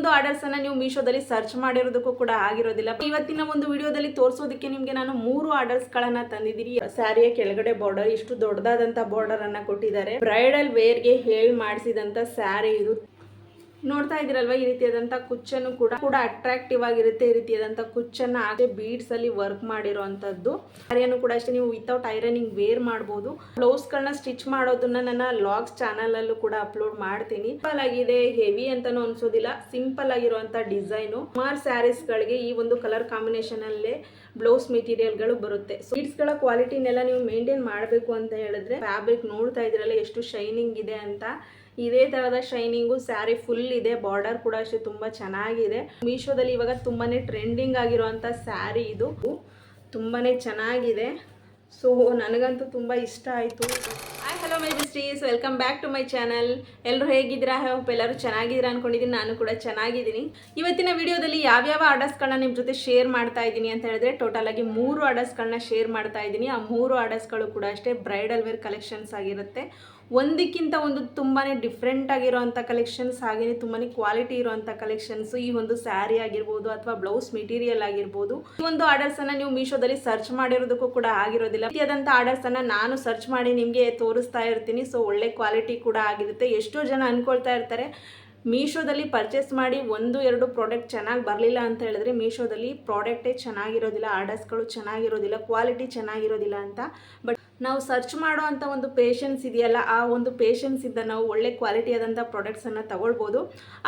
ಒಂದು ಆರ್ಡರ್ಸ್ ಅನ್ನ ನೀವು ಮೀಶೋದಲ್ಲಿ ಸರ್ಚ್ ಮಾಡಿರೋದಕ್ಕೂ ಕೂಡ ಆಗಿರೋದಿಲ್ಲ. ಇವತ್ತಿನ ಒಂದು ವಿಡಿಯೋದಲ್ಲಿ ತೋರಿಸೋದಕ್ಕೆ ನಿಮಗೆ ನಾನು ಮೂರು ಆರ್ಡರ್ಸ್ ಗಳನ್ನ ತಂದಿದ್ದೀನಿ. ಸ್ಯಾರಿಯ ಕೆಳಗಡೆ ಬಾರ್ಡರ್ ಇಷ್ಟು ದೊಡ್ಡದಾದಂತ ಬಾರ್ಡರ್ ಅನ್ನ ಕೊಟ್ಟಿದ್ದಾರೆ. ಬ್ರೈಡಲ್ ವೇರ್ಗೆ ಹೇಳಿ ಮಾಡಿಸಿದಂತ ಸ್ಯಾರಿ ಇದು ನೋಡ್ತಾ ಇದ್ದೀರಲ್ವ ಈ ರೀತಿಯಾದಂಥ ಕುಚ್ಚನ್ನು ಕೂಡ ಕೂಡ ಅಟ್ರಾಕ್ಟಿವ್ ಆಗಿರುತ್ತೆ ಈ ರೀತಿಯಾದಂಥ ಕುಚ್ಚನ್ನ ಹಾಗೆ ಬೀಡ್ಸ್ ಅಲ್ಲಿ ವರ್ಕ್ ಮಾಡಿರೋವಂಥದ್ದು ಸ್ಯಾರಿಯನ್ನು ಕೂಡ ಅಷ್ಟೇ ನೀವು ವಿತೌಟ್ ಐರನಿಂಗ್ ವೇರ್ ಮಾಡ್ಬೋದು. ಬ್ಲೌಸ್ಗಳನ್ನ ಸ್ಟಿಚ್ ಮಾಡೋದನ್ನ ನನ್ನ ಲಾಗ್ಸ್ ಚಾನಲ್ ಅಲ್ಲೂ ಕೂಡ ಅಪ್ಲೋಡ್ ಮಾಡ್ತೀನಿ. ಸಿಂಪಲ್ ಆಗಿದೆ ಹೆವಿ ಅಂತಾನು ಅನ್ಸೋದಿಲ್ಲ ಸಿಂಪಲ್ ಆಗಿರುವಂಥ ಡಿಸೈನು ಸುಮಾರು ಸ್ಯಾರೀಸ್ ಗಳಿಗೆ ಈ ಒಂದು ಕಲರ್ ಕಾಂಬಿನೇಷನ್ ಅಲ್ಲೇ ಬ್ಲೌಸ್ ಮೆಟೀರಿಯಲ್ಗಳು ಬರುತ್ತೆ. ಗಳ ಕ್ವಾಲಿಟಿನೆಲ್ಲ ನೀವು ಮೇಂಟೈನ್ ಮಾಡಬೇಕು ಅಂತ ಹೇಳಿದ್ರೆ ಫ್ಯಾಬ್ರಿಕ್ ನೋಡ್ತಾ ಇದ್ರಲ್ಲ ಎಷ್ಟು ಶೈನಿಂಗ್ ಇದೆ ಅಂತ. ಇದೇ ತರಹದ ಶೈನಿಂಗು, ಸ್ಯಾರಿ ಫುಲ್ ಇದೆ ಬಾರ್ಡರ್ ಕೂಡ ಅಷ್ಟೇ ತುಂಬ ಚೆನ್ನಾಗಿದೆ. ಮೀಶೋದಲ್ಲಿ ಇವಾಗ ತುಂಬಾ ಟ್ರೆಂಡಿಂಗ್ ಆಗಿರುವಂಥ ಸ್ಯಾರಿ ಇದು. ತುಂಬಾ ಚೆನ್ನಾಗಿದೆ. ಸೊ ನನಗಂತೂ ತುಂಬ ಇಷ್ಟ ಆಯಿತು. Hi hello my besties welcome back to my channel ಎಲ್ಲರೂ ಹೇಗಿದ್ದೀರಾ? ಹೋಪ್ ಎಲ್ಲರೂ ಚೆನ್ನಾಗಿದ್ದೀರಾ ಅನ್ಕೊಂಡಿದ್ದೀನಿ. ನಾನು ಕೂಡ ಚೆನ್ನಾಗಿದ್ದೀನಿ. ಇವತ್ತಿನ ವಿಡಿಯೋದಲ್ಲಿ ಯಾವ್ಯಾವ ಆರ್ಡರ್ಸ್ಗಳನ್ನ ನಿಮ್ಮ ಜೊತೆ ಶೇರ್ ಮಾಡ್ತಾ ಇದ್ದೀನಿ ಅಂತ ಹೇಳಿದ್ರೆ ಟೋಟಲ್ ಆಗಿ ಮೂರು ಆರ್ಡರ್ಸ್ಗಳನ್ನ ಶೇರ್ ಮಾಡ್ತಾ ಇದ್ದೀನಿ. ಆ ಮೂರು ಆರ್ಡರ್ಸ್ಗಳು ಕೂಡ ಅಷ್ಟೇ ಬ್ರೈಡಲ್ ವೇರ್ ಕಲೆಕ್ಷನ್ಸ್ ಆಗಿರುತ್ತೆ. ಒಂದಕ್ಕಿಂತ ಒಂದು ತುಂಬಾ ಡಿಫ್ರೆಂಟ್ ಆಗಿರೋವಂಥ ಕಲೆಕ್ಷನ್ಸ್ ಹಾಗೆಯೇ ತುಂಬಾ ಕ್ವಾಲಿಟಿ ಇರುವಂಥ ಕಲೆಕ್ಷನ್ಸ್ ಈ ಒಂದು ಸ್ಯಾರಿ ಆಗಿರ್ಬೋದು ಅಥವಾ ಬ್ಲೌಸ್ ಮೆಟೀರಿಯಲ್ ಆಗಿರ್ಬೋದು. ಈ ಒಂದು ಆರ್ಡರ್ಸ್ ಅನ್ನ ನೀವು ಮೀಶೋದಲ್ಲಿ ಸರ್ಚ್ ಮಾಡಿರೋದಕ್ಕೂ ಕೂಡ ಆಗಿರೋದಿಲ್ಲ. ರೀತಿಯಾದಂಥ ಆರ್ಡರ್ಸ್ ಅನ್ನ ನಾನು ಸರ್ಚ್ ಮಾಡಿ ನಿಮಗೆ ತೋರಿಸ್ತಾ ಇರ್ತೀನಿ. ಸೊ ಒಳ್ಳೆ ಕ್ವಾಲಿಟಿ ಕೂಡ ಆಗಿರುತ್ತೆ. ಎಷ್ಟೋ ಜನ ಅಂದ್ಕೊಳ್ತಾ ಇರ್ತಾರೆ ಮೀಶೋದಲ್ಲಿ ಪರ್ಚೇಸ್ ಮಾಡಿ ಒಂದು, ಎರಡು ಪ್ರಾಡಕ್ಟ್ ಚೆನ್ನಾಗಿ ಬರಲಿಲ್ಲ ಅಂತ ಹೇಳಿದ್ರೆ ಮೀಶೋದಲ್ಲಿ ಪ್ರಾಡಕ್ಟೇ ಚೆನ್ನಾಗಿರೋದಿಲ್ಲ ಆರ್ಡರ್ಸ್ಗಳು ಚೆನ್ನಾಗಿರೋದಿಲ್ಲ ಕ್ವಾಲಿಟಿ ಚೆನ್ನಾಗಿರೋದಿಲ್ಲ ಅಂತ. ಬಟ್ ನಾವು ಸರ್ಚ್ ಮಾಡೋ ಒಂದು ಪೇಷನ್ಸ್ ಇದೆಯಲ್ಲ, ಆ ಒಂದು ಪೇಷನ್ಸ್ ಇದ್ದ ನಾವು ಒಳ್ಳೆ ಕ್ವಾಲಿಟಿ ಆದಂಥ ಪ್ರಾಡಕ್ಟ್ಸನ್ನು ತಗೊಳ್ಬೋದು.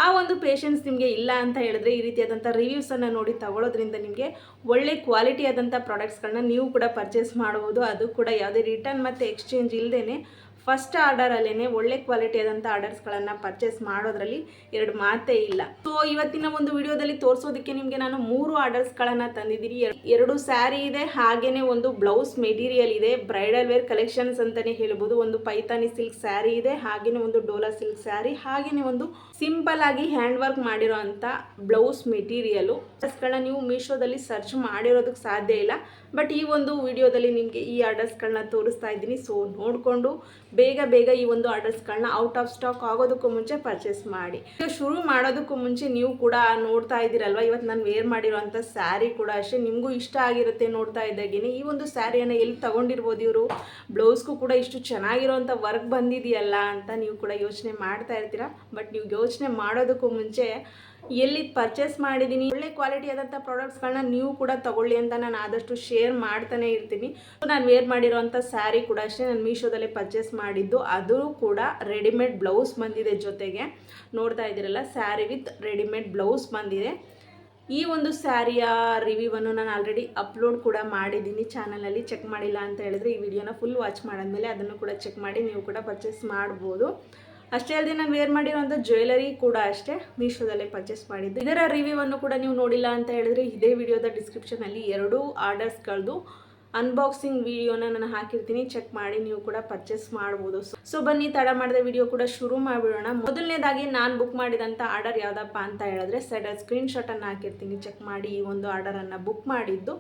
ಆ ಒಂದು ಪೇಷನ್ಸ್ ನಿಮಗೆ ಇಲ್ಲ ಅಂತ ಹೇಳಿದ್ರೆ ಈ ರೀತಿಯಾದಂಥ ರಿವ್ಯೂಸನ್ನು ನೋಡಿ ತಗೊಳ್ಳೋದ್ರಿಂದ ನಿಮಗೆ ಒಳ್ಳೆ ಕ್ವಾಲಿಟಿ ಆದಂಥ ಪ್ರಾಡಕ್ಟ್ಸ್ಗಳನ್ನ ನೀವು ಕೂಡ ಪರ್ಚೇಸ್ ಮಾಡ್ಬೋದು. ಅದು ಕೂಡ ಯಾವುದೇ ರಿಟರ್ನ್ ಮತ್ತು ಎಕ್ಸ್ಚೇಂಜ್ ಇಲ್ಲದೇ ಫಸ್ಟ್ ಆರ್ಡರಲ್ಲೇ ಒಳ್ಳೆ ಕ್ವಾಲಿಟಿ ಆದಂಥ ಆರ್ಡರ್ಸ್ಗಳನ್ನು ಪರ್ಚೇಸ್ ಮಾಡೋದ್ರಲ್ಲಿ ಎರಡು ಮಾತೇ ಇಲ್ಲ. ಸೊ ಇವತ್ತಿನ ಒಂದು ವಿಡಿಯೋದಲ್ಲಿ ತೋರಿಸೋದಕ್ಕೆ ನಿಮಗೆ ನಾನು ಮೂರು ಆರ್ಡರ್ಸ್ಗಳನ್ನು ತಂದಿದ್ದೀನಿ. ಎರ್- ಎರಡು ಸ್ಯಾರಿ ಇದೆ, ಹಾಗೇನೆ ಒಂದು ಬ್ಲೌಸ್ ಮೆಟೀರಿಯಲ್ ಇದೆ ಬ್ರೈಡಲ್ ವೇರ್ ಕಲೆಕ್ಷನ್ಸ್ ಅಂತಲೇ ಹೇಳ್ಬೋದು. ಒಂದು ಪೈತಾನಿ ಸಿಲ್ಕ್ ಸ್ಯಾರಿ ಇದೆ, ಹಾಗೇನೆ ಒಂದು ಡೋಲಾ ಸಿಲ್ಕ್ ಸ್ಯಾರಿ ಹಾಗೇನೆ ಒಂದು ಸಿಂಪಲ್ ಆಗಿ ಹ್ಯಾಂಡ್ ವರ್ಕ್ ಮಾಡಿರೋ ಅಂಥ ಬ್ಲೌಸ್ ಮೆಟೀರಿಯಲು ಗಳನ್ನ ನೀವು ಮೀಶೋದಲ್ಲಿ ಸರ್ಚ್ ಮಾಡಿರೋದಕ್ಕೆ ಸಾಧ್ಯ ಇಲ್ಲ. ಬಟ್ ಈ ಒಂದು ವಿಡಿಯೋದಲ್ಲಿ ನಿಮಗೆ ಈ ಆರ್ಡರ್ಸ್ಗಳನ್ನ ತೋರಿಸ್ತಾ ಇದ್ದೀನಿ. ಸೊ ನೋಡಿಕೊಂಡು ಬೇಗ ಬೇಗ ಈ ಒಂದು ಆರ್ಡರ್ಸ್ಗಳನ್ನ ಔಟ್ ಆಫ್ ಸ್ಟಾಕ್ ಆಗೋದಕ್ಕೂ ಮುಂಚೆ ಪರ್ಚೇಸ್ ಮಾಡಿ. ಈಗ ಶುರು ಮಾಡೋದಕ್ಕೂ ಮುಂಚೆ ನೀವು ಕೂಡ ನೋಡ್ತಾ ಇದ್ದೀರಲ್ವ? ಇವತ್ತು ನಾನು ವೇರ್ ಮಾಡಿರೋಂಥ ಸ್ಯಾರಿ ಕೂಡ ಅಷ್ಟೇ. ನಿಮಗೂ ಇಷ್ಟ ಆಗಿರುತ್ತೆ ನೋಡ್ತಾ ಇದ್ದಾಗೇನೆ. ಈ ಒಂದು ಸ್ಯಾರಿಯನ್ನು ಎಲ್ಲಿ ತೊಗೊಂಡಿರ್ಬೋದು ಇವರು? ಬ್ಲೌಸ್ಗೂ ಕೂಡ ಇಷ್ಟು ಚೆನ್ನಾಗಿರೋಂಥ ವರ್ಕ್ ಬಂದಿದೆಯಲ್ಲ ಅಂತ ನೀವು ಕೂಡ ಯೋಚನೆ ಮಾಡ್ತಾ ಇರ್ತೀರಾ? ಬಟ್ ನೀವು ಯೋಚನೆ ಮಾಡೋದಕ್ಕೂ ಮುಂಚೆ ಎಲ್ಲಿ ಪರ್ಚೇಸ್ ಮಾಡಿದ್ದೀನಿ ಒಳ್ಳೆ ಕ್ವಾಲಿಟಿ ಆದಂಥ ಪ್ರಾಡಕ್ಟ್ಸ್ಗಳನ್ನ ನೀವು ಕೂಡ ತಗೊಳ್ಳಿ ಅಂತ ನಾನು ಆದಷ್ಟು ಶೇರ್ ಮಾಡ್ತಾನೆ ಇರ್ತೀನಿ. ನಾನು ವೇರ್ ಮಾಡಿರೋಂಥ ಸ್ಯಾರಿ ಕೂಡ ಅಷ್ಟೇ ನಾನು ಮೀಶೋದಲ್ಲೇ ಪರ್ಚೇಸ್ ಮಾಡಿದ್ದು. ಅದು ಕೂಡ ರೆಡಿಮೇಡ್ ಬ್ಲೌಸ್ ಬಂದಿದೆ ಜೊತೆಗೆ. ನೋಡ್ತಾ ಇದ್ದೀರಲ್ಲ ಸ್ಯಾರಿ ವಿತ್ ರೆಡಿಮೇಡ್ ಬ್ಲೌಸ್ ಬಂದಿದೆ. ಈ ಒಂದು ಸ್ಯಾರಿಯ ರಿವ್ಯೂವನ್ನು ನಾನು ಆಲ್ರೆಡಿ ಅಪ್ಲೋಡ್ ಕೂಡ ಮಾಡಿದ್ದೀನಿ ಚಾನಲಲ್ಲಿ ಚೆಕ್ ಮಾಡಿಲ್ಲ ಅಂತ ಹೇಳಿದ್ರೆ ಈ ವಿಡಿಯೋನ ಫುಲ್ ವಾಚ್ ಮಾಡಿದ್ಮೇಲೆ ಅದನ್ನು ಕೂಡ ಚೆಕ್ ಮಾಡಿ ನೀವು ಕೂಡ ಪರ್ಚೇಸ್ ಮಾಡ್ಬೋದು. ಅಷ್ಟೇ ಅಲ್ಲದೆ ನಾನು ವೇರ್ ಮಾಡಿರೋಂಥ ಜ್ಯುವೆಲರಿ ಕೂಡ ಅಷ್ಟೇ ಮೀಶೋದಲ್ಲೇ ಪರ್ಚೇಸ್ ಮಾಡಿದ್ದು. ಇದರ ರಿವ್ಯೂವನ್ನು ಕೂಡ ನೀವು ನೋಡಿಲ್ಲ ಅಂತ ಹೇಳಿದ್ರೆ ಇದೇ ವಿಡಿಯೋದ ಡಿಸ್ಕ್ರಿಪ್ಷನಲ್ಲಿ ಎರಡೂ ಆರ್ಡರ್ಸ್ಗಳದ್ದು ಅನ್ಬಾಕ್ಸಿಂಗ್ ವಿಡಿಯೋನ ನಾನು ಹಾಕಿರ್ತೀನಿ. ಚೆಕ್ ಮಾಡಿ ನೀವು ಕೂಡ ಪರ್ಚೇಸ್ ಮಾಡ್ಬೋದು. ಸೊ ಬನ್ನಿ, ತಡ ಮಾಡಿದ ವಿಡಿಯೋ ಕೂಡ ಶುರು ಮಾಡಿಬಿಡೋಣ. ಮೊದಲನೇದಾಗಿ ನಾನು ಬುಕ್ ಮಾಡಿದಂಥ ಆರ್ಡರ್ ಯಾವುದಪ್ಪ ಅಂತ ಹೇಳಿದ್ರೆ ಸೈಡಲ್ಲಿ ಸ್ಕ್ರೀನ್ ಶಾಟನ್ನು ಹಾಕಿರ್ತೀನಿ. ಚೆಕ್ ಮಾಡಿ ಈ ಒಂದು ಆರ್ಡರನ್ನು ಬುಕ್ ಮಾಡಿದ್ದು.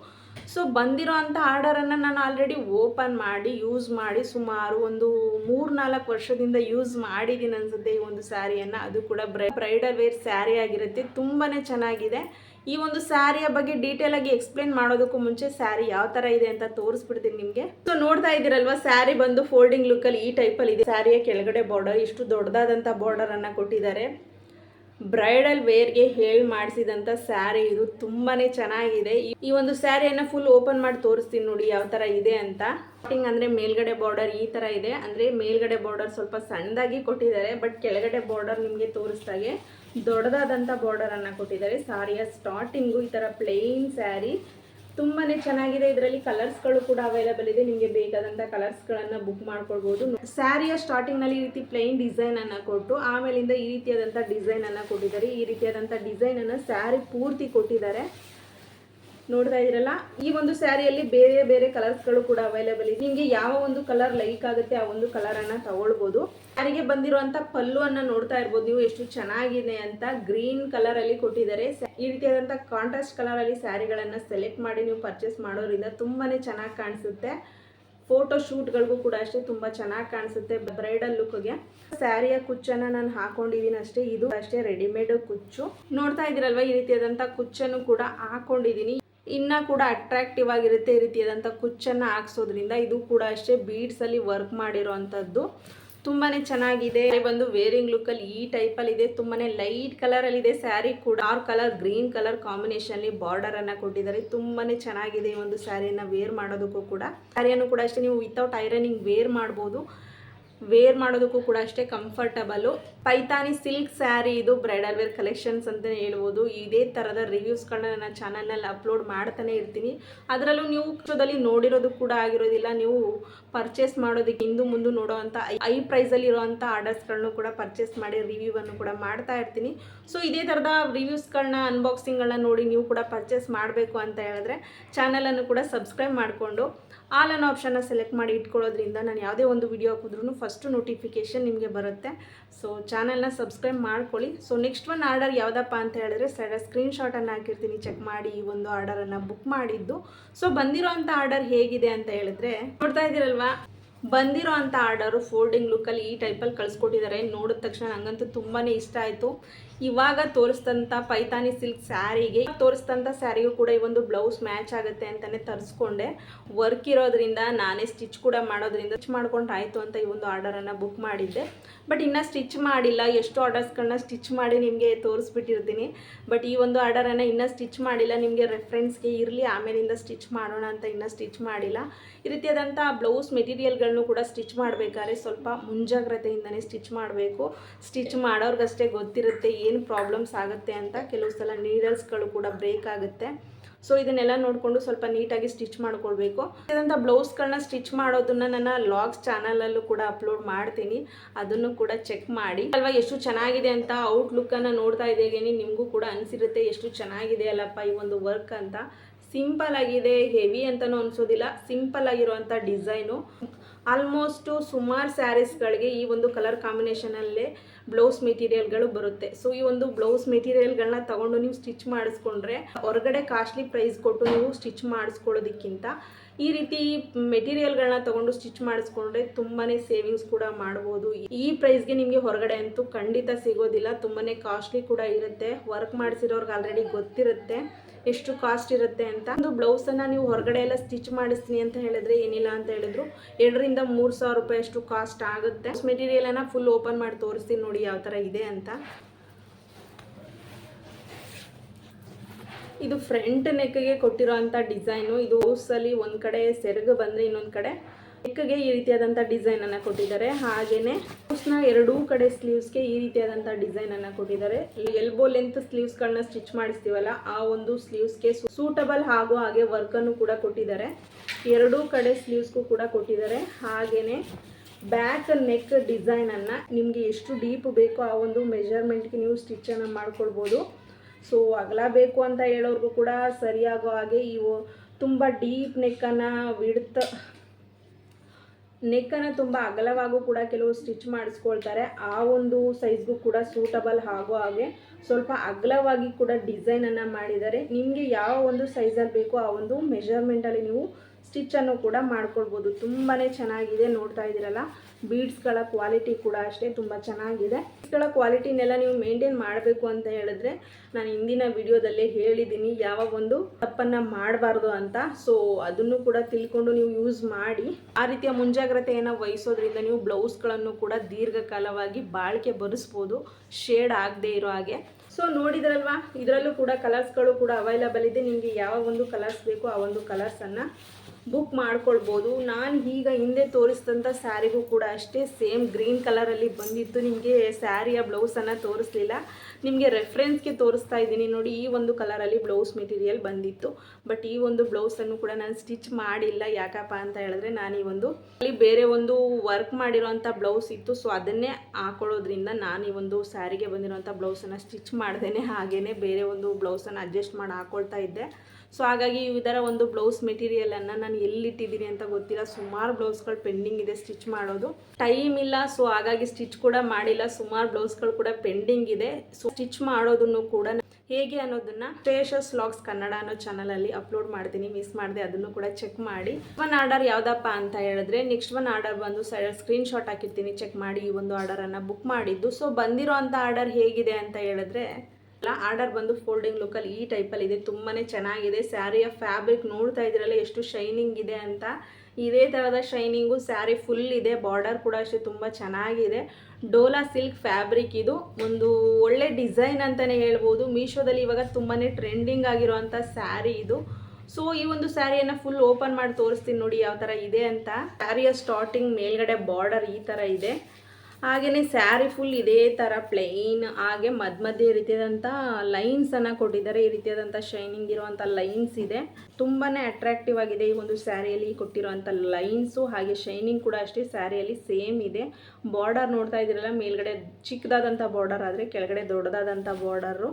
ಸೊ ಬಂದಿರೋ ಅಂಥ ಆರ್ಡರನ್ನು ನಾನು ಆಲ್ರೆಡಿ ಓಪನ್ ಮಾಡಿ ಯೂಸ್ ಮಾಡಿ ಸುಮಾರು ಒಂದು ಮೂರು ನಾಲ್ಕು ವರ್ಷದಿಂದ ಯೂಸ್ ಮಾಡಿದ್ದೀನಿ ಅನ್ಸುತ್ತೆ ಈ ಒಂದು ಸ್ಯಾರಿಯನ್ನು. ಅದು ಕೂಡ ಬ್ರೈಡಲ್ ವೇರ್ ಸ್ಯಾರಿ ಆಗಿರುತ್ತೆ. ತುಂಬಾ ಚೆನ್ನಾಗಿದೆ. ಈ ಒಂದು ಸ್ಯಾರಿಯ ಬಗ್ಗೆ ಡೀಟೇಲ್ ಆಗಿ ಎಕ್ಸ್ಪ್ಲೇನ್ ಮಾಡೋದಕ್ಕೂ ಮುಂಚೆ ಸ್ಯಾರಿ ಯಾವ ತರ ಇದೆ ಅಂತ ತೋರಿಸ್ಬಿಡ್ತೀನಿ ನಿಮಗೆ. ಸೊ ನೋಡ್ತಾ ಇದ್ದೀರಲ್ವಾ, ಸ್ಯಾರಿ ಬಂದು ಫೋಲ್ಡಿಂಗ್ ಲುಕ್ ಅಲ್ಲಿ ಈ ಟೈಪ್ ಅಲ್ಲಿ ಇದೆ. ಸ್ಯಾರಿಯ ಕೆಳಗಡೆ ಬಾರ್ಡರ್ ಇಷ್ಟು ದೊಡ್ಡದಾದಂತ ಬಾರ್ಡರ್ ಅನ್ನ ಕೊಟ್ಟಿದ್ದಾರೆ. ಬ್ರೈಡಲ್ ವೇರ್ಗೆ ಹೇಳಿ ಮಾಡಿಸಿದಂಥ ಸ್ಯಾರಿ ಇದು ತುಂಬಾ ಚೆನ್ನಾಗಿದೆ. ಈ- ಒಂದು ಸ್ಯಾರಿಯನ್ನು ಫುಲ್ ಓಪನ್ ಮಾಡಿ ತೋರಿಸ್ತೀನಿ ನೋಡಿ ಯಾವ ಥರ ಇದೆ ಅಂತ. ಕಟಿಂಗ್ ಅಂದರೆ ಮೇಲ್ಗಡೆ ಬಾರ್ಡರ್ ಈ ಥರ ಇದೆ. ಅಂದರೆ ಮೇಲ್ಗಡೆ ಬಾರ್ಡರ್ ಸ್ವಲ್ಪ ಸಣ್ಣದಾಗಿ ಕೊಟ್ಟಿದ್ದಾರೆ ಬಟ್ ಕೆಳಗಡೆ ಬಾರ್ಡರ್ ನಿಮಗೆ ತೋರಿಸ್ದಾಗೆ ದೊಡ್ಡದಾದಂಥ ಬಾರ್ಡರನ್ನು ಕೊಟ್ಟಿದ್ದಾರೆ. ಸ್ಯಾರಿಯ ಸ್ಟಾರ್ಟಿಂಗು ಈ ಥರ ಪ್ಲೇನ್ ಸ್ಯಾರಿ. ತುಂಬಾ ಚೆನ್ನಾಗಿದೆ. ಇದರಲ್ಲಿ ಕಲರ್ಸ್ಗಳು ಕೂಡ ಅವೈಲೇಬಲ್ ಇದೆ. ನಿಮಗೆ ಕಲರ್ಸ್ ಕಲರ್ಸ್ಗಳನ್ನು ಬುಕ್ ಮಾಡ್ಕೊಳ್ಬೋದು. ಸ್ಯಾರಿಯ ಸ್ಟಾರ್ಟಿಂಗ್ನಲ್ಲಿ ಈ ರೀತಿ ಪ್ಲೈನ್ ಡಿಸೈನನ್ನು ಕೊಟ್ಟು, ಆಮೇಲಿಂದ ಈ ರೀತಿಯಾದಂತಹ ಡಿಸೈನ್ ಅನ್ನ ಕೊಟ್ಟಿದ್ದಾರೆ. ಈ ರೀತಿಯಾದಂತಹ ಡಿಸೈನ್ ಅನ್ನ ಸ್ಯಾರಿ ಪೂರ್ತಿ ಕೊಟ್ಟಿದ್ದಾರೆ. ನೋಡ್ತಾ ಇದ್ದೀರಲ್ಲ, ಈ ಒಂದು ಸ್ಯಾರಿಯಲ್ಲಿ ಬೇರೆ ಬೇರೆ ಕಲರ್ಸ್ಗಳು ಕೂಡ ಅವೈಲೇಬಲ್ ಇದೆ. ನಿಮಗೆ ಯಾವ ಒಂದು ಕಲರ್ ಲೈಕ್ ಆಗುತ್ತೆ, ಆ ಒಂದು ಕಲರ್ ಅನ್ನ ತಗೊಳ್ಬೋದು. ಸ್ಯಾರಿಗೆ ಬಂದಿರುವಂತ ಪಲ್ಲುವನ್ನ ನೋಡ್ತಾ ಇರ್ಬೋದು ನೀವು, ಎಷ್ಟು ಚೆನ್ನಾಗಿದೆ ಅಂತ ಗ್ರೀನ್ ಕಲರ್ ಅಲ್ಲಿ ಕೊಟ್ಟಿದ್ದಾರೆ. ಈ ರೀತಿಯಾದಂತ ಕಾಂಟ್ರಾಸ್ಟ್ ಕಲರ್ ಅಲ್ಲಿ ಸ್ಯಾರಿಗಳನ್ನ ಸೆಲೆಕ್ಟ್ ಮಾಡಿ ನೀವು ಪರ್ಚೇಸ್ ಮಾಡೋದ್ರಿಂದ ತುಂಬಾನೇ ಚೆನ್ನಾಗಿ ಕಾಣಿಸುತ್ತೆ. ಫೋಟೋ ಶೂಟ್ಗಳಿಗೂ ಕೂಡ ಅಷ್ಟೇ ತುಂಬಾ ಚೆನ್ನಾಗಿ ಕಾಣಿಸುತ್ತೆ ಬ್ರೈಡಲ್ ಲುಕ್ಗೆ ಸ್ಯಾರಿಯ ಕುಚ್ಚನ್ನ ನಾನು ಹಾಕೊಂಡಿದ್ದೀನಿ ಅಷ್ಟೇ, ಇದು ಅಷ್ಟೇ ರೆಡಿಮೇಡ್ ಕುಚ್ಚು. ನೋಡ್ತಾ ಇದ್ದೀರಲ್ವ, ಈ ರೀತಿಯಾದಂತ ಕುಚ್ಚನ್ನು ಕೂಡ ಹಾಕೊಂಡಿದ್ದೀನಿ ಇನ್ನ ಕೂಡ ಅಟ್ರಾಕ್ಟಿವ್ ಆಗಿರುತ್ತೆ ಈ ರೀತಿಯಾದಂಥ ಕುಚ್ಚನ್ನು ಹಾಕ್ಸೋದ್ರಿಂದ. ಇದು ಕೂಡ ಅಷ್ಟೇ ಬೀಡ್ಸಲ್ಲಿ ವರ್ಕ್ ಮಾಡಿರೋ ಅಂಥದ್ದು ತುಂಬಾ ಚೆನ್ನಾಗಿದೆ. ಬಂದು ವೇರಿಂಗ್ ಲುಕ್ಕಲ್ಲಿ ಈ ಟೈಪಲ್ಲಿ ಇದೆ. ತುಂಬಾ ಲೈಟ್ ಕಲರಲ್ಲಿ ಇದೆ. ಸ್ಯಾರಿ ಕೂಡ dark colour green colour combination border ಅನ್ನ ಕೊಟ್ಟಿದ್ದಾರೆ. ತುಂಬಾನೇ ಚೆನ್ನಾಗಿದೆ ಈ ಒಂದು ಸ್ಯಾರಿಯನ್ನು ವೇರ್ ಮಾಡೋದಕ್ಕೂ ಕೂಡ. ಸ್ಯಾರಿಯನ್ನು ಕೂಡ ಅಷ್ಟೇ ನೀವು ವಿತೌಟ್ ಐರನಿಂಗ್ ವೇರ್ ಮಾಡ್ಬೋದು. ವೇರ್ ಮಾಡೋದಕ್ಕೂ ಕೂಡ ಅಷ್ಟೇ ಕಂಫರ್ಟಬಲು ಪೈತಾನಿ ಸಿಲ್ಕ್ ಸ್ಯಾರಿ ಇದು ಬ್ರೈಡಲ್ ವೇರ್ ಕಲೆಕ್ಷನ್ಸ್ ಅಂತಲೇ ಹೇಳ್ಬೋದು. ಇದೇ ಥರದ ರಿವ್ಯೂಸ್ಗಳನ್ನ ನನ್ನ ಚಾನಲ್ನಲ್ಲಿ ಅಪ್ಲೋಡ್ ಮಾಡ್ತಾನೆ ಇರ್ತೀನಿ. ಅದರಲ್ಲೂ ನೀವು ದಲ್ಲಿ ನೋಡಿರೋದು ಕೂಡ ಆಗಿರೋದಿಲ್ಲ. ನೀವು ಪರ್ಚೇಸ್ ಮಾಡೋದಕ್ಕೆ ಹಿಂದೂ ಮುಂದೆ ನೋಡೋವಂಥ ಐ ಪ್ರೈಸಲ್ಲಿ ಇರೋವಂಥ ಆರ್ಡರ್ಸ್ಗಳನ್ನೂ ಕೂಡ ಪರ್ಚೇಸ್ ಮಾಡಿ ರಿವ್ಯೂವನ್ನು ಕೂಡ ಮಾಡ್ತಾ ಇರ್ತೀನಿ. ಸೊ ಇದೇ ಥರದ ರಿವ್ಯೂಸ್ಗಳನ್ನ ಅನ್ಬಾಕ್ಸಿಂಗ್ಗಳನ್ನ ನೋಡಿ ನೀವು ಕೂಡ ಪರ್ಚೇಸ್ ಮಾಡಬೇಕು ಅಂತ ಹೇಳಿದ್ರೆ ಚಾನಲನ್ನು ಕೂಡ ಸಬ್ಸ್ಕ್ರೈಬ್ ಮಾಡಿಕೊಂಡು ಆಲ್ ಅನ್ನೋ ಆಪ್ಷನ್ನ ಸೆಲೆಕ್ಟ್ ಮಾಡಿ ಇಟ್ಕೊಳ್ಳೋದ್ರಿಂದ ನಾನು ಯಾವುದೇ ಒಂದು ವಿಡಿಯೋ ಹಾಕಿದ್ರೂ ಫಸ್ಟು ನೋಟಿಫಿಕೇಷನ್ ನಿಮಗೆ ಬರುತ್ತೆ. ಸೊ ಚಾನಲ್ನ ಸಬ್ಸ್ಕ್ರೈಬ್ ಮಾಡ್ಕೊಳ್ಳಿ. ಸೊ ನೆಕ್ಸ್ಟ್ ಒನ್ ಆರ್ಡರ್ ಯಾವುದಪ್ಪ ಅಂತ ಹೇಳಿದ್ರೆ ಸೈಡ ಸ್ಕ್ರೀನ್ಶಾಟನ್ನು ಹಾಕಿರ್ತೀನಿ. ಚೆಕ್ ಮಾಡಿ ಈ ಒಂದು ಆರ್ಡರನ್ನು ಬುಕ್ ಮಾಡಿದ್ದು. ಸೊ ಬಂದಿರೋಂಥ ಆರ್ಡರ್ ಹೇಗಿದೆ ಅಂತ ಹೇಳಿದ್ರೆ, ನೋಡ್ತಾ ಇದ್ದೀರಲ್ವಾ? ಬಂದಿರೋ ಅಂಥ ಆರ್ಡರು ಫೋಲ್ಡಿಂಗ್ ಲುಕ್ಕಲ್ಲಿ ಈ ಟೈಪಲ್ಲಿ ಕಳಿಸ್ಕೊಟ್ಟಿದ್ದಾರೆ ನೋಡಿದ ತಕ್ಷಣ ನನಗಂತೂ ತುಂಬಾ ಇಷ್ಟ ಆಯಿತು. ಇವಾಗ ತೋರಿಸ್ತಂಥ ಪೈತಾನಿ ಸಿಲ್ಕ್ ಸ್ಯಾರಿಗೆ ತೋರಿಸ್ತಂಥ ಸ್ಯಾರಿಗೂ ಕೂಡ ಈ ಒಂದು ಬ್ಲೌಸ್ ಮ್ಯಾಚ್ ಆಗುತ್ತೆ ಅಂತಲೇ ತರಿಸ್ಕೊಂಡೆ. ವರ್ಕ್ ಇರೋದ್ರಿಂದ ನಾನೇ ಸ್ಟಿಚ್ ಕೂಡ ಮಾಡೋದ್ರಿಂದ ಸ್ಟಿಚ್ ಮಾಡ್ಕೊಂಡು ಆಯಿತು ಅಂತ ಈ ಒಂದು ಆರ್ಡರನ್ನು ಬುಕ್ ಮಾಡಿದ್ದೆ. ಬಟ್ ಇನ್ನೂ ಸ್ಟಿಚ್ ಮಾಡಿಲ್ಲ. ಎಷ್ಟು ಆರ್ಡರ್ಸ್ಗಳನ್ನ ಸ್ಟಿಚ್ ಮಾಡಿ ನಿಮಗೆ ತೋರಿಸ್ಬಿಟ್ಟಿರ್ತೀನಿ. ಬಟ್ ಈ ಒಂದು ಆರ್ಡರನ್ನು ಇನ್ನೂ ಸ್ಟಿಚ್ ಮಾಡಿಲ್ಲ. ನಿಮಗೆ ರೆಫರೆನ್ಸ್ಗೆ ಇರಲಿ, ಆಮೇಲಿಂದ ಸ್ಟಿಚ್ ಮಾಡೋಣ ಅಂತ ಇನ್ನೂ ಸ್ಟಿಚ್ ಮಾಡಿಲ್ಲ. ಈ ರೀತಿಯಾದಂಥ ಬ್ಲೌಸ್ ಮೆಟೀರಿಯಲ್ಗಳನ್ನು ಕೂಡ ಸ್ಟಿಚ್ ಮಾಡಬೇಕಾದ್ರೆ ಸ್ವಲ್ಪ ಮುಂಜಾಗ್ರತೆಯಿಂದನೇ ಸ್ಟಿಚ್ ಮಾಡಬೇಕು. ಸ್ಟಿಚ್ ಮಾಡೋರ್ಗಷ್ಟೇ ಗೊತ್ತಿರುತ್ತೆ ಏನು ಪ್ರಾಬ್ಲಮ್ಸ್ ಆಗುತ್ತೆ ಅಂತ. ಕೆಲವು ಸಲ ನೀಡಲ್ಸ್ಗಳು ಕೂಡ ಬ್ರೇಕ್ ಆಗುತ್ತೆ. ಸೊ ಇದನ್ನೆಲ್ಲ ನೋಡಿಕೊಂಡು ಸ್ವಲ್ಪ ನೀಟಾಗಿ ಸ್ಟಿಚ್ ಮಾಡ್ಕೊಳ್ಬೇಕು. ಇದಂಥ ಬ್ಲೌಸ್ಗಳನ್ನ ಸ್ಟಿಚ್ ಮಾಡೋದನ್ನ ನನ್ನ ಲಾಗ್ಸ್ ಚಾನಲಲ್ಲೂ ಕೂಡ ಅಪ್ಲೋಡ್ ಮಾಡ್ತೀನಿ. ಅದನ್ನು ಕೂಡ ಚೆಕ್ ಮಾಡಿ. ಅಲ್ವಾ, ಎಷ್ಟು ಚೆನ್ನಾಗಿದೆ ಅಂತ ಔಟ್ಲುಕ್ಕನ್ನು ನೋಡ್ತಾ ಇದ್ದೇನೆ ನಿಮಗೂ ಕೂಡ ಅನಿಸಿರುತ್ತೆ ಎಷ್ಟು ಚೆನ್ನಾಗಿದೆ ಅಲ್ಲಪ್ಪ ಈ ಒಂದು ವರ್ಕ್ ಅಂತ. ಸಿಂಪಲ್ ಆಗಿದೆ, ಹೆವಿ ಅಂತಲೂ ಅನಿಸೋದಿಲ್ಲ. ಸಿಂಪಲ್ ಆಗಿರುವಂಥ ಡಿಸೈನು. ಆಲ್ಮೋಸ್ಟು ಸುಮಾರು ಸ್ಯಾರೀಸ್ಗಳಿಗೆ ಈ ಒಂದು ಕಲರ್ ಕಾಂಬಿನೇಷನಲ್ಲೇ ಬ್ಲೌಸ್ ಮೆಟೀರಿಯಲ್ಗಳು ಬರುತ್ತೆ. ಸೊ ಈ ಒಂದು ಬ್ಲೌಸ್ ಮೆಟೀರಿಯಲ್ಗಳನ್ನ ತಗೊಂಡು ನೀವು ಸ್ಟಿಚ್ ಮಾಡಿಸ್ಕೊಂಡ್ರೆ ಹೊರಗಡೆ ಕಾಸ್ಟ್ಲಿ ಪ್ರೈಸ್ ಕೊಟ್ಟು ನೀವು ಸ್ಟಿಚ್ ಮಾಡಿಸ್ಕೊಳ್ಳೋದಕ್ಕಿಂತ ಈ ರೀತಿ ಮೆಟೀರಿಯಲ್ಗಳನ್ನ ತಗೊಂಡು ಸ್ಟಿಚ್ ಮಾಡಿಸ್ಕೊಂಡ್ರೆ ತುಂಬಾ ಸೇವಿಂಗ್ಸ್ ಕೂಡ ಮಾಡ್ಬೋದು. ಈ ಪ್ರೈಸ್ಗೆ ನಿಮಗೆ ಹೊರಗಡೆ ಅಂತೂ ಖಂಡಿತ ಸಿಗೋದಿಲ್ಲ. ತುಂಬಾ ಕಾಸ್ಟ್ಲಿ ಕೂಡ ಇರುತ್ತೆ. ವರ್ಕ್ ಮಾಡಿಸಿರೋರ್ಗೆ ಆಲ್ರೆಡಿ ಗೊತ್ತಿರುತ್ತೆ. ಎಷ್ಟು ಕಾಸ್ಟ್ ಇರುತ್ತೆ ಅಂತ. ಒಂದು ಬ್ಲೌಸನ್ನು ನೀವು ಹೊರಗಡೆ ಎಲ್ಲ ಸ್ಟಿಚ್ ಮಾಡಿಸ್ತೀನಿ ಅಂತ ಹೇಳಿದ್ರೆ ಏನಿಲ್ಲ ಅಂತ ಹೇಳಿದ್ರು. ಎರಡರಿಂದ ಮೂರು ಸಾವಿರ ರೂಪಾಯಿ ಅಷ್ಟು ಕಾಸ್ಟ್ ಆಗುತ್ತೆ. ಮೆಟೀರಿಯಲನ್ನು ಫುಲ್ ಓಪನ್ ಮಾಡಿ ತೋರಿಸ್ತೀನಿ ನೋಡಿ ಯಾವ ಥರ ಇದೆ ಅಂತ. ಇದು ಫ್ರಂಟ್ ನೆಕ್ಗೆ ಕೊಟ್ಟಿರೋ ಅಂಥ ಡಿಸೈನು ಇದು ಹೌಸಲ್ಲಿ ಒಂದು ಕಡೆ ಸೆರಗು ಬಂದರೆ ಇನ್ನೊಂದು ಕಡೆ ನೆಕ್ಗೆ ಈ ರೀತಿಯಾದಂಥ ಡಿಸೈನನ್ನು ಕೊಟ್ಟಿದ್ದಾರೆ. ಹಾಗೆಯೇ ಬ್ಲೌಸ್ನ ಎರಡೂ ಕಡೆ ಸ್ಲೀವ್ಸ್ಗೆ ಈ ರೀತಿಯಾದಂಥ ಡಿಸೈನನ್ನು ಕೊಟ್ಟಿದ್ದಾರೆ. ಎಲ್ಬೋ ಲೆಂತ್ ಸ್ಲೀವ್ಸ್ಗಳನ್ನ ಸ್ಟಿಚ್ ಮಾಡಿಸ್ತೀವಲ್ಲ, ಆ ಒಂದು ಸ್ಲೀವ್ಸ್ಗೆ ಸೂಟಬಲ್ ಹಾಗೂ ಹಾಗೆ ವರ್ಕನ್ನು ಕೂಡ ಕೊಟ್ಟಿದ್ದಾರೆ. ಎರಡೂ ಕಡೆ ಸ್ಲೀವ್ಸ್ಗೂ ಕೂಡ ಕೊಟ್ಟಿದ್ದಾರೆ. ಹಾಗೆಯೇ ಬ್ಯಾಕ್ ನೆಕ್ ಡಿಸೈನನ್ನು ನಿಮಗೆ ಎಷ್ಟು ಡೀಪ್ ಬೇಕೋ ಆ ಒಂದು ಮೆಜರ್ಮೆಂಟ್ಗೆ ನೀವು ಸ್ಟಿಚ್ಚನ್ನು ಮಾಡ್ಕೊಳ್ಬೋದು. ಸೊ ಅಗಲ ಬೇಕು ಅಂತ ಹೇಳೋರ್ಗೂ ಕೂಡ ಸರಿಯಾಗೋ ಹಾಗೆ ಇವು ತುಂಬ ಡೀಪ್ ನೆಕ್ಕನ್ನು ವಿಡ್ತ್ ನೆಕ್ಕನ್ನು ತುಂಬ ಅಗಲವಾಗೂ ಕೂಡ ಕೆಲವು ಸ್ಟಿಚ್ ಮಾಡಿಸ್ಕೊಳ್ತಾರೆ. ಆ ಒಂದು ಸೈಜ್ಗೂ ಕೂಡ ಸೂಟಬಲ್ ಆಗೋ ಹಾಗೆ ಸ್ವಲ್ಪ ಅಗಲವಾಗಿ ಕೂಡ ಡಿಸೈನನ್ನು ಮಾಡಿದ್ದಾರೆ. ನಿಮಗೆ ಯಾವ ಒಂದು ಸೈಜಲ್ಲಿ ಬೇಕೋ ಆ ಒಂದು ಮೆಷರ್ಮೆಂಟಲ್ಲಿ ನೀವು ಸ್ಟಿಚ್ಚನ್ನು ಕೂಡ ಮಾಡ್ಕೊಳ್ಬೋದು. ತುಂಬಾ ಚೆನ್ನಾಗಿದೆ ನೋಡ್ತಾ ಇದ್ದೀರಲ್ಲ. ಬೀಡ್ಸ್ಗಳ ಕ್ವಾಲಿಟಿ ಕೂಡ ಅಷ್ಟೇ ತುಂಬ ಚೆನ್ನಾಗಿದೆ. ಬೀಡ್ಸ್ಗಳ ಕ್ವಾಲಿಟಿನೆಲ್ಲ ನೀವು ಮೇಂಟೈನ್ ಮಾಡಬೇಕು ಅಂತ ಹೇಳಿದ್ರೆ ನಾನು ಹಿಂದಿನ ವಿಡಿಯೋದಲ್ಲೇ ಹೇಳಿದ್ದೀನಿ. ಯಾವ ಒಂದು ತಪ್ಪನ್ನು ಮಾಡಬಾರ್ದು ಅಂತ. ಸೊ ಅದನ್ನು ಕೂಡ ತಿಳ್ಕೊಂಡು ನೀವು ಯೂಸ್ ಮಾಡಿ. ಆ ರೀತಿಯ ಮುಂಜಾಗ್ರತೆಯನ್ನು ವಹಿಸೋದ್ರಿಂದ ನೀವು ಬ್ಲೌಸ್ಗಳನ್ನು ಕೂಡ ದೀರ್ಘಕಾಲವಾಗಿ ಬಾಳಿಕೆ ಬರೆಸ್ಬೋದು. ಶೇಡ್ ಆಗದೆ ಇರೋ ಹಾಗೆ. ಸೊ ನೋಡಿದ್ರಲ್ವಾ? ಇದರಲ್ಲೂ ಕೂಡ ಕಲರ್ಸ್ಗಳು ಕೂಡ ಅವೈಲಬಲ್ ಇದೆ. ನಿಮಗೆ ಯಾವ ಒಂದು ಕಲರ್ಸ್ ಬೇಕೋ ಆ ಒಂದು ಕಲರ್ಸನ್ನು ಬುಕ್ ಮಾಡ್ಕೊಳ್ಬೋದು. ನಾನು ಈಗ ಹಿಂದೆ ತೋರಿಸಿದಂಥ ಸ್ಯಾರಿಗೂ ಕೂಡ ಅಷ್ಟೇ ಸೇಮ್ ಗ್ರೀನ್ ಕಲರಲ್ಲಿ ಬಂದಿತ್ತು. ನಿಮಗೆ ಸ್ಯಾರಿಯ ಬ್ಲೌಸನ್ನು ತೋರಿಸ್ಲಿಲ್ಲ. ನಿಮಗೆ ರೆಫ್ರೆನ್ಸ್ಗೆ ತೋರಿಸ್ತಾ ಇದ್ದೀನಿ. ನೋಡಿ, ಈ ಒಂದು ಕಲರಲ್ಲಿ ಬ್ಲೌಸ್ ಮೆಟೀರಿಯಲ್ ಬಂದಿತ್ತು. ಬಟ್ ಈ ಒಂದು ಬ್ಲೌಸನ್ನು ಕೂಡ ನಾನು ಸ್ಟಿಚ್ ಮಾಡಿಲ್ಲ. ಯಾಕಪ್ಪ ಅಂತ ಹೇಳಿದ್ರೆ ನಾನು ಈ ಒಂದು ಅಲ್ಲಿ ಬೇರೆ ಒಂದು ವರ್ಕ್ ಮಾಡಿರೋವಂಥ ಬ್ಲೌಸ್ ಇತ್ತು. ಸೊ ಅದನ್ನೇ ಹಾಕೊಳ್ಳೋದ್ರಿಂದ ನಾನು ಈ ಒಂದು ಸ್ಯಾರಿಗೆ ಬಂದಿರೋಂಥ ಬ್ಲೌಸನ್ನು ಸ್ಟಿಚ್ ಮಾಡ್ದೇನೆ. ಹಾಗೇ ಬೇರೆ ಒಂದು ಬ್ಲೌಸನ್ನು ಅಡ್ಜಸ್ಟ್ ಮಾಡಿ ಹಾಕೊಳ್ತಾ ಇದ್ದೆ. ಸೊ ಹಾಗಾಗಿ ಇದರ ಒಂದು ಬ್ಲೌಸ್ ಮೆಟೀರಿಯಲನ್ನು ನಾನು ಎಲ್ಲಿಟ್ಟಿದ್ದೀನಿ ಅಂತ ಗೊತ್ತಿಲ್ಲ. ಸುಮಾರು ಬ್ಲೌಸ್ಗಳು ಪೆಂಡಿಂಗ್ ಇದೆ ಸ್ಟಿಚ್ ಮಾಡೋದು. ಟೈಮ್ ಇಲ್ಲ ಸೊ ಹಾಗಾಗಿ ಸ್ಟಿಚ್ ಕೂಡ ಮಾಡಿಲ್ಲ. ಸುಮಾರು ಬ್ಲೌಸ್ಗಳು ಕೂಡ ಪೆಂಡಿಂಗ್ ಇದೆ. ಸೊ ಸ್ಟಿಚ್ ಮಾಡೋದನ್ನು ಕೂಡ ಹೇಗೆ ಅನ್ನೋದನ್ನ ಸ್ಪೇಷಸ್ ಲಾಗ್ಸ್ ಕನ್ನಡ ಅನ್ನೋ ಚಾನಲಲ್ಲಿ ಅಪ್ಲೋಡ್ ಮಾಡ್ತೀನಿ. ಮಿಸ್ ಮಾಡಿದೆ, ಅದನ್ನು ಕೂಡ ಚೆಕ್ ಮಾಡಿ. ಒನ್ ಆರ್ಡರ್ ಯಾವ್ದಪ್ಪ ಅಂತ ಹೇಳಿದ್ರೆ ನೆಕ್ಸ್ಟ್ ಒನ್ ಆರ್ಡರ್ ಬಂದು ಸ್ಕ್ರೀನ್ ಶಾಟ್ ಹಾಕಿರ್ತೀನಿ. ಚೆಕ್ ಮಾಡಿ ಈ ಒಂದು ಆರ್ಡರನ್ನು ಬುಕ್ ಮಾಡಿದ್ದು. ಸೊ ಬಂದಿರೋ ಆರ್ಡರ್ ಹೇಗಿದೆ ಅಂತ ಹೇಳಿದ್ರೆ ಆರ್ಡರ್ ಬಂದು ಫೋಲ್ಡಿಂಗ್ ಲುಕ್ಕಲ್ಲಿ ಈ ಟೈಪಲ್ಲಿ ಇದೆ. ತುಂಬಾ ಚೆನ್ನಾಗಿದೆ. ಸ್ಯಾರಿಯ ಫ್ಯಾಬ್ರಿಕ್ ನೋಡ್ತಾ ಇದ್ರಲ್ಲ ಎಷ್ಟು ಶೈನಿಂಗ್ ಇದೆ ಅಂತ. ಇದೇ ಥರದ ಶೈನಿಂಗು ಸ್ಯಾರಿ ಫುಲ್ ಇದೆ. ಬಾರ್ಡರ್ ಕೂಡ ಅಷ್ಟೇ ತುಂಬ ಚೆನ್ನಾಗಿದೆ. ಡೋಲಾ ಸಿಲ್ಕ್ ಫ್ಯಾಬ್ರಿಕ್ ಇದು. ಒಂದು ಒಳ್ಳೆ ಡಿಸೈನ್ ಅಂತಲೇ ಹೇಳ್ಬೋದು. ಮೀಶೋದಲ್ಲಿ ಇವಾಗ ತುಂಬಾ ಟ್ರೆಂಡಿಂಗ್ ಆಗಿರೋವಂಥ ಸ್ಯಾರಿ ಇದು. ಸೊ ಈ ಒಂದು ಸ್ಯಾರಿಯನ್ನು ಫುಲ್ ಓಪನ್ ಮಾಡಿ ತೋರಿಸ್ತೀನಿ ನೋಡಿ ಯಾವ ಥರ ಇದೆ ಅಂತ. ಸ್ಯಾರಿಯ ಸ್ಟಾರ್ಟಿಂಗ್ ಮೇಲ್ಗಡೆ ಬಾರ್ಡರ್ ಈ ಥರ ಇದೆ. ಹಾಗೆಯೇ ಸ್ಯಾರಿ ಫುಲ್ ಇದೇ ಥರ ಪ್ಲೈನ್ ಹಾಗೆ ಮಧ್ಯ ಮಧ್ಯೆ ಈ ರೀತಿಯಾದಂಥ ಲೈನ್ಸನ್ನು ಕೊಟ್ಟಿದ್ದಾರೆ. ಈ ರೀತಿಯಾದಂಥ ಶೈನಿಂಗ್ ಇರುವಂಥ ಲೈನ್ಸ್ ಇದೆ. ತುಂಬಾ ಅಟ್ರಾಕ್ಟಿವ್ ಆಗಿದೆ ಈ ಒಂದು ಸ್ಯಾರಿಯಲ್ಲಿ ಕೊಟ್ಟಿರುವಂಥ ಲೈನ್ಸು ಹಾಗೆ ಶೈನಿಂಗ್ ಕೂಡ ಅಷ್ಟೇ ಸ್ಯಾರಿಯಲ್ಲಿ ಸೇಮ್ ಇದೆ. ಬಾರ್ಡರ್ ನೋಡ್ತಾ ಇದ್ದೀರಲ್ಲ, ಮೇಲ್ಗಡೆ ಚಿಕ್ಕದಾದಂಥ ಬಾರ್ಡರ್ ಆದರೆ ಕೆಳಗಡೆ ದೊಡ್ಡದಾದಂಥ ಬಾರ್ಡರು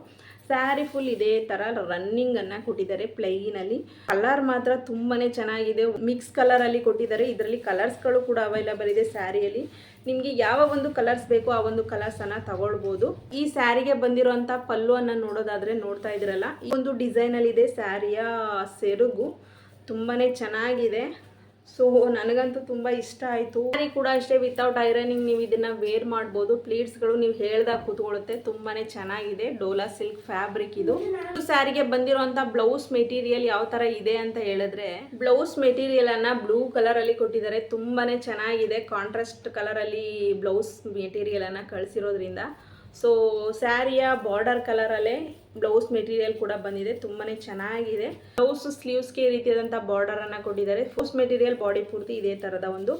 ಸ್ಯಾರಿ ಫುಲ್ ಇದೇ ಥರ ಅನ್ನ ಕೊಟ್ಟಿದ್ದಾರೆ ಪ್ಲೈನಲ್ಲಿ ಕಲರ್ ಮಾತ್ರ ತುಂಬಾನೇ ಚೆನ್ನಾಗಿದೆ. ಮಿಕ್ಸ್ ಕಲರಲ್ಲಿ ಕೊಟ್ಟಿದ್ದಾರೆ. ಇದರಲ್ಲಿ ಕಲರ್ಸ್ಗಳು ಕೂಡ ಅವೈಲಬಲ್ ಇದೆ ಸ್ಯಾರಿಯಲ್ಲಿ. ನಿಮಗೆ ಯಾವ ಒಂದು ಕಲರ್ಸ್ ಬೇಕೋ ಆ ಒಂದು ಕಲರ್ಸನ್ನು ತಗೊಳ್ಬೋದು. ಈ ಸ್ಯಾರಿಗೆ ಬಂದಿರುವಂತಹ ಪಲ್ಲು ಅನ್ನ ನೋಡೋದಾದ್ರೆ ನೋಡ್ತಾ ಇದ್ರಲ್ಲ, ಈ ಒಂದು ಡಿಸೈನಲ್ಲಿ ಇದೆ ಸ್ಯಾರಿಯ ಸೆರುಗು. ತುಂಬಾನೇ ಚೆನ್ನಾಗಿದೆ. ಸೊ ನನಗಂತೂ ತುಂಬ ಇಷ್ಟ ಆಯಿತು. ಸ್ಯಾರಿ ಕೂಡ ಅಷ್ಟೇ ವಿತೌಟ್ ಐರನಿಂಗ್ ನೀವು ಇದನ್ನು ವೇರ್ ಮಾಡ್ಬೋದು. ಪ್ಲೀಟ್ಸ್ಗಳು ನೀವು ಹೇಳ್ದಾಗ ಕೂತ್ಕೊಳ್ಳುತ್ತೆ. ತುಂಬಾ ಚೆನ್ನಾಗಿದೆ. ಡೋಲಾ ಸಿಲ್ಕ್ ಫ್ಯಾಬ್ರಿಕ್ ಇದು. ಸ್ಯಾರಿಗೆ ಬಂದಿರುವಂಥ ಬ್ಲೌಸ್ ಮೆಟೀರಿಯಲ್ ಯಾವ ಥರ ಇದೆ ಅಂತ ಹೇಳಿದ್ರೆ ಬ್ಲೌಸ್ ಮೆಟೀರಿಯಲ್ ಅನ್ನ ಬ್ಲೂ ಕಲರಲ್ಲಿ ಕೊಟ್ಟಿದ್ದಾರೆ. ತುಂಬಾ ಚೆನ್ನಾಗಿದೆ. ಕಾಂಟ್ರಾಸ್ಟ್ ಕಲರಲ್ಲಿ ಬ್ಲೌಸ್ ಮೆಟೀರಿಯಲ್ ಅನ್ನ ಕಳಿಸಿರೋದ್ರಿಂದ. ಸೊ ಸ್ಯಾರಿಯ ಬಾರ್ಡರ್ ಕಲರಲ್ಲೇ ಬ್ಲೌಸ್ ಮೆಟೀರಿಯಲ್ ಕೂಡ ಬಂದಿದೆ. ತುಂಬಾ ಚೆನ್ನಾಗಿದೆ. ಬ್ಲೌಸ್ ಸ್ಲೀವ್ಸ್ಗೆ ಈ ರೀತಿಯಾದಂಥ ಬಾರ್ಡರನ್ನು ಕೊಟ್ಟಿದ್ದಾರೆ. ಬ್ಲೌಸ್ ಮೆಟೀರಿಯಲ್ ಬಾಡಿ ಪೂರ್ತಿ ಇದೇ ಥರದ ಒಂದು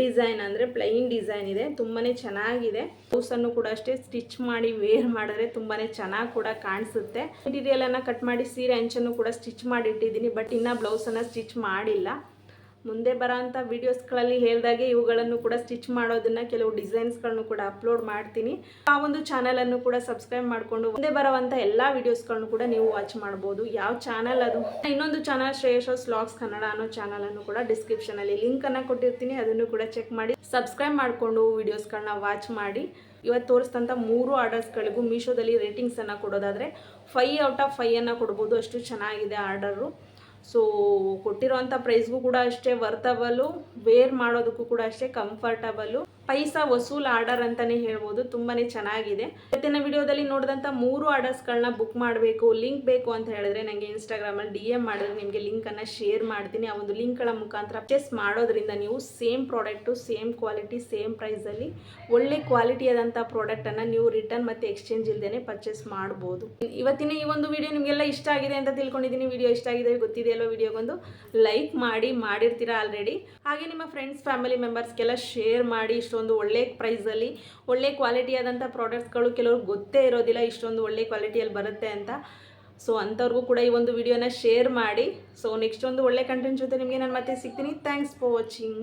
ಡಿಸೈನ್ ಅಂದರೆ ಪ್ಲೈನ್ ಡಿಸೈನ್ ಇದೆ. ತುಂಬಾ ಚೆನ್ನಾಗಿದೆ. ಬ್ಲೌಸನ್ನು ಕೂಡ ಅಷ್ಟೇ ಸ್ಟಿಚ್ ಮಾಡಿ ವೇರ್ ಮಾಡಿದ್ರೆ ತುಂಬಾ ಚೆನ್ನಾಗಿ ಕೂಡ ಕಾಣಿಸುತ್ತೆ. ಮೆಟೀರಿಯಲನ್ನು ಕಟ್ ಮಾಡಿ ಸೀರೆ ಅಂಚನ್ನು ಕೂಡ ಸ್ಟಿಚ್ ಮಾಡಿ ಇಟ್ಟಿದ್ದೀನಿ. ಬಟ್ ಇನ್ನೂ ಬ್ಲೌಸನ್ನು ಸ್ಟಿಚ್ ಮಾಡಿಲ್ಲ. ಮುಂದೆ ಬರೋಂಥ ವೀಡಿಯೋಸ್ಗಳಲ್ಲಿ ಹೇಳಿದಾಗೆ ಇವುಗಳನ್ನು ಕೂಡ ಸ್ಟಿಚ್ ಮಾಡೋದನ್ನು ಕೆಲವು ಡಿಸೈನ್ಸ್ಗಳನ್ನು ಕೂಡ ಅಪ್ಲೋಡ್ ಮಾಡ್ತೀನಿ. ಆ ಒಂದು ಚಾನಲನ್ನು ಕೂಡ ಸಬ್ಸ್ಕ್ರೈಬ್ ಮಾಡಿಕೊಂಡು ಮುಂದೆ ಬರುವಂಥ ಎಲ್ಲ ವೀಡಿಯೋಸ್ಗಳನ್ನು ಕೂಡ ನೀವು ವಾಚ್ ಮಾಡ್ಬೋದು. ಯಾವ ಚಾನಲ್ ಅದು? ಇನ್ನೊಂದು ಚಾನಲ್ ಶ್ರೇಯಸ್ ಲಾಗ್ಸ್ ಕನ್ನಡ ಅನ್ನೋ ಚಾನಲನ್ನು ಕೂಡ ಡಿಸ್ಕ್ರಿಪ್ಷನಲ್ಲಿ ಲಿಂಕನ್ನು ಕೊಟ್ಟಿರ್ತೀನಿ. ಅದನ್ನು ಕೂಡ ಚೆಕ್ ಮಾಡಿ ಸಬ್ಸ್ಕ್ರೈಬ್ ಮಾಡಿಕೊಂಡು ವೀಡಿಯೋಸ್ಗಳನ್ನ ವಾಚ್ ಮಾಡಿ. ಇವತ್ತು ತೋರಿಸಿದಂಥ ಮೂರು ಆರ್ಡರ್ಸ್ಗಳಿಗೂ ಮೀಶೋದಲ್ಲಿ ರೇಟಿಂಗ್ಸನ್ನು ಕೊಡೋದಾದರೆ ಫೈ ಔಟ್ ಆಫ್ ಫೈಯನ್ನು ಕೊಡ್ಬೋದು. ಅಷ್ಟು ಚೆನ್ನಾಗಿದೆ ಆರ್ಡರು ಸೊ ಕೊಟ್ಟಿರೋವಂಥ ಪ್ರೈಸ್ಗೂ ಕೂಡ ಅಷ್ಟೇ ವರ್ತಬಲು ವೇರ್ ಮಾಡೋದಕ್ಕೂ ಕೂಡ ಅಷ್ಟೇ ಕಂಫರ್ಟಬಲು ಪೈಸಾ ವಸೂಲ್ ಆರ್ಡರ್ ಅಂತಲೇ ಹೇಳ್ಬೋದು ತುಂಬಾ ಚೆನ್ನಾಗಿದೆ. ಇವತ್ತಿನ ವಿಡಿಯೋದಲ್ಲಿ ನೋಡಿದಂಥ ಮೂರು ಆರ್ಡರ್ಸ್ಗಳನ್ನ ಬುಕ್ ಮಾಡಬೇಕು ಲಿಂಕ್ ಬೇಕು ಅಂತ ಹೇಳಿದ್ರೆ ನನಗೆ ಇನ್ಸ್ಟಾಗ್ರಾಮಲ್ಲಿ ಡಿ ಎಂ ಮಾಡಿದ್ರೆ ನಿಮಗೆ ಲಿಂಕನ್ನು ಶೇರ್ ಮಾಡ್ತೀನಿ. ಆ ಒಂದು ಲಿಂಕ್ಗಳ ಮುಖಾಂತರ ಪರ್ಚೇಸ್ ಮಾಡೋದ್ರಿಂದ ನೀವು same product same quality same ಪ್ರೈಸಲ್ಲಿ ಒಳ್ಳೆ ಕ್ವಾಲಿಟಿಯಾದಂಥ ಪ್ರಾಡಕ್ಟನ್ನು ನೀವು ರಿಟರ್ನ್ ಮತ್ತು ಎಕ್ಸ್ಚೇಂಜ್ ಇಲ್ಲದೇ ಪರ್ಚೇಸ್ ಮಾಡ್ಬೋದು. ಇವತ್ತಿನ ಈ ಒಂದು ವಿಡಿಯೋ ನಿಮಗೆಲ್ಲ ಇಷ್ಟ ಆಗಿದೆ ಅಂತ ತಿಳ್ಕೊಂಡಿದ್ದೀನಿ. ವಿಡಿಯೋ ಇಷ್ಟ ಆಗಿದೆ ಗೊತ್ತಿದೆಯಲ್ಲೋ ವಿಡಿಯೋಗೊಂದು ಲೈಕ್ ಮಾಡಿ ಮಾಡಿರ್ತೀರಾ ಆಲ್ರೆಡಿ ಹಾಗೆ ನಿಮ್ಮ ಫ್ರೆಂಡ್ಸ್ ಫ್ಯಾಮಿಲಿ ಮೆಂಬರ್ಸ್ಗೆಲ್ಲ ಶೇರ್ ಮಾಡಿ ಇಷ್ಟೊಂದು ಒಳ್ಳೆ ಪ್ರೈಸಲ್ಲಿ ಒಳ್ಳೆ ಕ್ವಾಲಿಟಿಯಾದಂಥ ಪ್ರಾಡಕ್ಟ್ಸ್ಗಳು ಕೆಲವ್ರಿಗೆ ಗೊತ್ತೇ ಇರೋದಿಲ್ಲ ಇಷ್ಟೊಂದು ಒಳ್ಳೆ ಕ್ವಾಲಿಟಿಯಲ್ಲಿ ಬರುತ್ತೆ ಅಂತ. ಸೊ ಅಂಥವ್ರಿಗೂ ಕೂಡ ಈ ಒಂದು ವಿಡಿಯೋನ ಶೇರ್ ಮಾಡಿ. ಸೊ ನೆಕ್ಸ್ಟ್ ಒಂದು ಒಳ್ಳೆ ಕಂಟೆಂಟ್ ಜೊತೆ ನಿಮಗೆ ನಾನು ಮತ್ತೆ ಸಿಗ್ತೀನಿ. Thanks for watching